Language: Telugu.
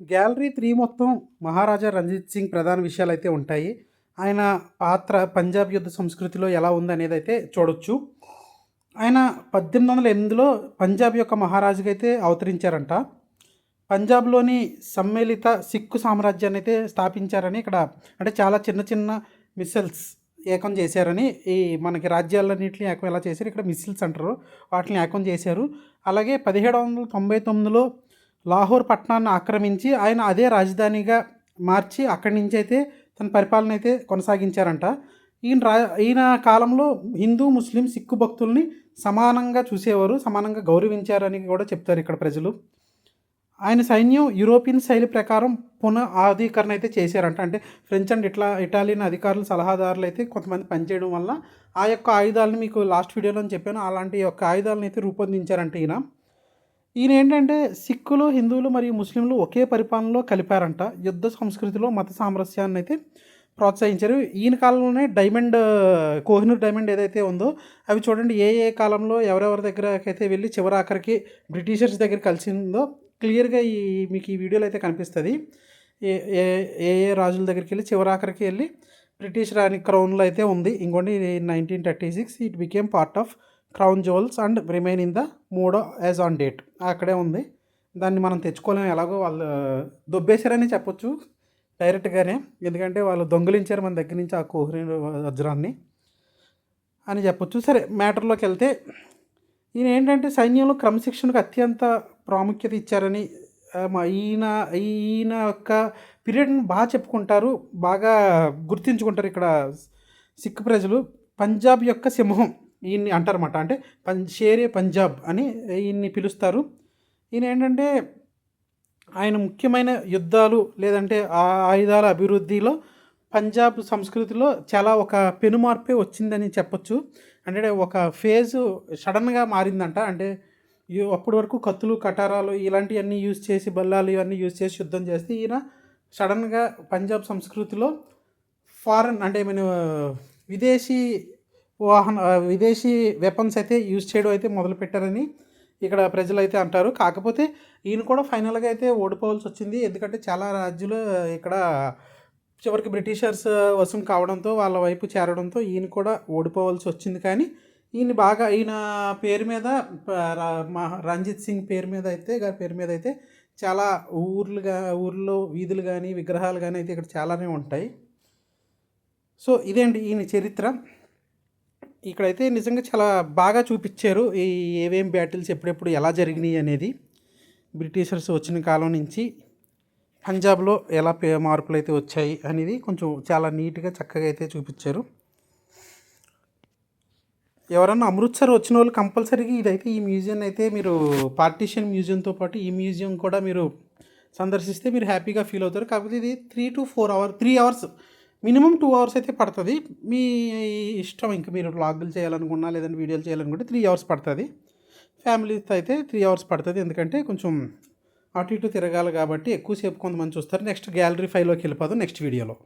గ్యాలరీ త్రీ మొత్తం మహారాజా రంజిత్ సింగ్ ప్రధాన విషయాలు అయితే ఉంటాయి. ఆయన పాత్ర పంజాబ్ యుద్ధ సంస్కృతిలో ఎలా ఉందనేది అయితే చూడొచ్చు. ఆయన పద్దెనిమిది వందల ఎనిమిదిలో పంజాబ్ యొక్క మహారాజుగా అయితే అవతరించారంట. పంజాబ్లోని సమ్మేళిత సిక్కు సామ్రాజ్యాన్ని అయితే స్థాపించారని ఇక్కడ అంటే చాలా చిన్న చిన్న మిస్సెల్స్ ఏకం చేశారని ఈ మనకి రాజ్యాలన్నింటిని ఏకం ఎలా చేశారు? ఇక్కడ మిస్సిల్స్ అంటారు. వాటిని ఏకం చేశారు. అలాగే పదిహేడు వందల తొంభై తొమ్మిదిలో లాహోర్ పట్టణాన్ని ఆక్రమించి ఆయన అదే రాజధానిగా మార్చి అక్కడి నుంచి అయితే తన పరిపాలన అయితే కొనసాగించారంట. ఈయన రా ఈయన కాలంలో హిందూ ముస్లిం సిక్కు భక్తుల్ని సమానంగా చూసేవారు సమానంగా గౌరవించారని కూడా చెప్తారు ఇక్కడ ప్రజలు. ఆయన సైన్యం యూరోపియన్ శైలి ప్రకారం పునః ఆధీకరణ అయితే చేశారంట. అంటే ఫ్రెంచ్ అండ్ ఇట్లా ఇటాలియన్ అధికారులు సలహాదారులు అయితే కొంతమంది పనిచేయడం వల్ల ఆ యొక్క ఆయుధాలను మీకు లాస్ట్ వీడియోలో చెప్పాను. అలాంటి యొక్క ఆయుధాలను అయితే రూపొందించారంట ఈయన. ఈయన ఏంటంటే సిక్కులు హిందువులు మరియు ముస్లింలు ఒకే పరిపాలనలో కలిపారంట. యుద్ధ సంస్కృతిలో మత సామరస్యాన్ని అయితే ప్రోత్సహించారు. ఈయన కాలంలోనే డైమండ్ కోహినూర్ డైమండ్ ఏదైతే ఉందో అవి చూడండి ఏ ఏ కాలంలో ఎవరెవరి దగ్గరకైతే వెళ్ళి చివరి ఆఖరికి బ్రిటిషర్స్ దగ్గర కలిసిందో క్లియర్గా ఈ మీకు ఈ వీడియోలో అయితే కనిపిస్తుంది. ఏ ఏ ఏ రాజుల దగ్గరికి వెళ్ళి చివరి ఆఖరికి వెళ్ళి బ్రిటిష్ రాణి క్రౌన్లో అయితే ఉంది. ఇంకోండి nineteen thirty six it became part of crown jewels and remain in the మూడో యాజ్ ఆన్ డేట్. అక్కడే ఉంది. దాన్ని మనం తెచ్చుకోలేము. ఎలాగో వాళ్ళు దొబ్బేశారని చెప్పొచ్చు డైరెక్ట్గానే ఎందుకంటే వాళ్ళు దొంగిలించారు మన దగ్గర నుంచి ఆ కోహ్రీ వజ్రాన్ని అని చెప్పొచ్చు. సరే మ్యాటర్లోకి వెళ్తే ఈయన ఏంటంటే సైన్యంలో క్రమశిక్షణకు అత్యంత ప్రాముఖ్యత ఇచ్చారని ఈయన ఈయన యొక్క పీరియడ్ని బాగా చెప్పుకుంటారు. బాగా గుర్తించుకుంటారు ఇక్కడ సిక్ ప్రజలు. పంజాబ్ యొక్క సింహం. ఈయన్ని అంటారన్నమాట. అంటే పం షేరే పంజాబ్ అని ఈయన్ని పిలుస్తారు. ఈయన ఏంటంటే ఆయన ముఖ్యమైన యుద్ధాలు లేదంటే ఆ ఆయుధాల అభివృద్ధిలో పంజాబ్ సంస్కృతిలో చాలా ఒక పెనుమార్పే వచ్చిందని చెప్పొచ్చు. అంటే ఒక ఫేజు సడన్గా మారిందంట. అంటే అప్పటి వరకు కత్తులు కటారాలు ఇలాంటివన్నీ యూజ్ చేసి బల్లాలు ఇవన్నీ యూజ్ చేసి యుద్ధం చేస్తే ఈయన సడన్గా పంజాబ్ సంస్కృతిలో ఫారెన్ అంటే మన విదేశీ వాహన విదేశీ వెపన్స్ అయితే యూజ్ చేయడం అయితే మొదలుపెట్టారని ఇక్కడ ప్రజలు అయితే అంటారు. కాకపోతే ఈయన కూడా ఫైనల్గా అయితే ఓడిపోవాల్సి వచ్చింది. ఎందుకంటే చాలా రాజ్యాలు ఇక్కడ చివరికి బ్రిటిషర్స్ వశం కావడంతో వాళ్ళ వైపు చేరడంతో ఈయన కూడా ఓడిపోవాల్సి వచ్చింది. కానీ ఈయన బాగా ఈయన పేరు మీద రంజిత్ సింగ్ పేరు మీద అయితే గారి పేరు మీద అయితే చాలా ఊర్లుగా ఊర్లో వీధులు కానీ విగ్రహాలు కానీ అయితే ఇక్కడ చాలానే ఉంటాయి. సో ఇదేంటి ఈయన చరిత్ర? ఇక్కడైతే నిజంగా చాలా బాగా చూపించారు ఈ ఏవేం బ్యాటిల్స్ ఎప్పుడెప్పుడు ఎలా జరిగినాయి అనేది. బ్రిటిషర్స్ వచ్చిన కాలం నుంచి పంజాబ్లో ఎలా పే మార్పులు అయితే వచ్చాయి అనేది కొంచెం చాలా నీట్గా చక్కగా అయితే చూపించారు. ఎవరన్నా అమృత్సర్ వచ్చిన వాళ్ళు కంపల్సరీగా ఇదైతే ఈ మ్యూజియం అయితే మీరు పార్టీషన్ మ్యూజియంతో పాటు ఈ మ్యూజియం కూడా మీరు సందర్శిస్తే మీరు హ్యాపీగా ఫీల్ అవుతారు. కాకపోతే ఇది three to four hour three hours minimum two hours అయితే పడుతుంది. మీ ఇష్టం ఇంకా మీరు వ్లాగులు చేయాలనుకున్నా లేదంటే వీడియోలు చేయాలనుకుంటే త్రీ అవర్స్ పడుతుంది. ఫ్యామిలీతో అయితే త్రీ అవర్స్ పడుతుంది. ఎందుకంటే కొంచెం అటు ఇటు తిరగాలి కాబట్టి ఎక్కువసేపు కొంతమంది చూస్తారు. నెక్స్ట్ గ్యాలరీ ఫైవ్లోకి వెళ్ళిపోదు. నెక్స్ట్ వీడియోలో.